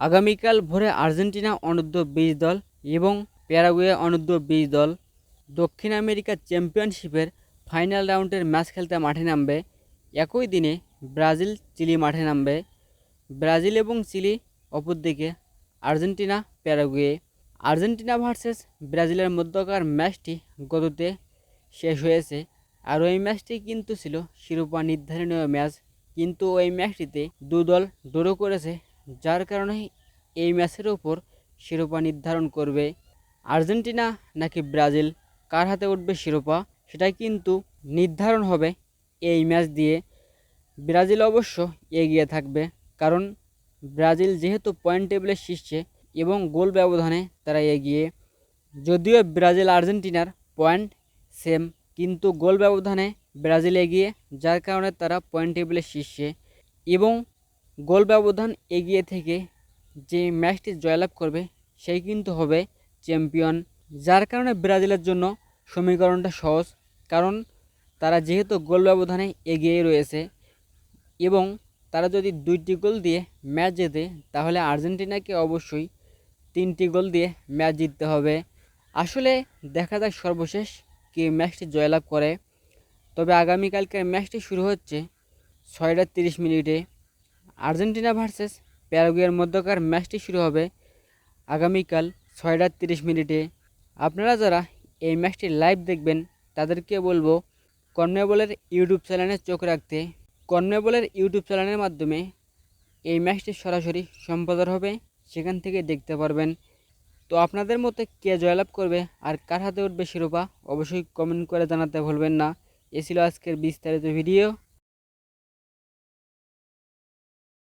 আগামীকাল ভোরে আর্জেন্টিনা অনূর্ধ্ব বিশ দল এবং প্যারাগুয়ে অনূর্ধ্ব বিশ দল দক্ষিণ আমেরিকা চ্যাম্পিয়নশিপের ফাইনাল রাউন্ডের ম্যাচ খেলতে মাঠে নামবে। একই দিনে ব্রাজিল চিলি মাঠে নামবে। ব্রাজিল এবং চিলি অপরদিকে আর্জেন্টিনা, প্যারাগুয়ে। আর্জেন্টিনা ভার্সেস ব্রাজিলের মধ্যকার ম্যাচটি গততে শেষ হয়েছে আর ওই ম্যাচটি কিন্তু ছিল শিরোপা নির্ধারণীয় ম্যাচ। কিন্তু ওই ম্যাচটিতে দু দল ড্র করেছে যার কারণে এই ম্যাচের ওপর শিরোপা নির্ধারণ করবে আর্জেন্টিনা নাকি ব্রাজিল? কার হাতে উঠবে শিরোপা? সেটা কিন্তু নির্ধারণ হবে এই ম্যাচ দিয়ে। ব্রাজিল অবশ্য এগিয়ে থাকবে, কারণ ব্রাজিল যেহেতু পয়েন্ট টেবিলের শীর্ষে এবং গোল ব্যবধানে তারা এগিয়ে। যদিও ব্রাজিল আর্জেন্টিনার পয়েন্ট সেম, কিন্তু গোল ব্যবধানে ব্রাজিল এগিয়ে, যার কারণে তারা পয়েন্ট টেবিলের শীর্ষে। এবং গোল ব্যবধান এগিয়ে থেকে যে ম্যাচটি জয়লাভ করবে, সেই কিন্তু হবে চ্যাম্পিয়ন। যার কারণে ব্রাজিলের জন্য সমীকরণটা সহজ, কারণ তারা যেহেতু গোল ব্যবধানে এগিয়ে রয়েছে এবং তারা যদি দুইটি গোল দিয়ে ম্যাচ জেতে, তাহলে আর্জেন্টিনাকে অবশ্যই তিনটি গোল দিয়ে ম্যাচ জিততে হবে। আসলে দেখা যাক সর্বশেষ কে ম্যাচটি জয়লাভ করে। তবে আগামীকালকের ম্যাচটি শুরু হচ্ছে ছয়টা তিরিশ মিনিটে। আর্জেন্টিনা ভার্সেস প্যারাগুয়ের মধ্যকার ম্যাচটি শুরু হবে আগামীকাল ছয়টা তিরিশ মিনিটে। আপনারা যারা এই ম্যাচটি লাইভ দেখবেন, তাদেরকে বলব কর্নেবলের ইউটিউব চ্যানেলে চোখ রাখতে। কর্নেবলের ইউটিউব চ্যানেলের মাধ্যমে এই ম্যাচটি সরাসরি সম্প্রচার হবে, সেখান থেকে দেখতে পারবেন। তো আপনাদের মতে কে জয়লাভ করবে আর কার হাতে উঠবে শিরোপা, অবশ্যই কমেন্ট করে জানাতে ভুলবেন না। এ ছিল আজকের বিস্তারিত ভিডিও।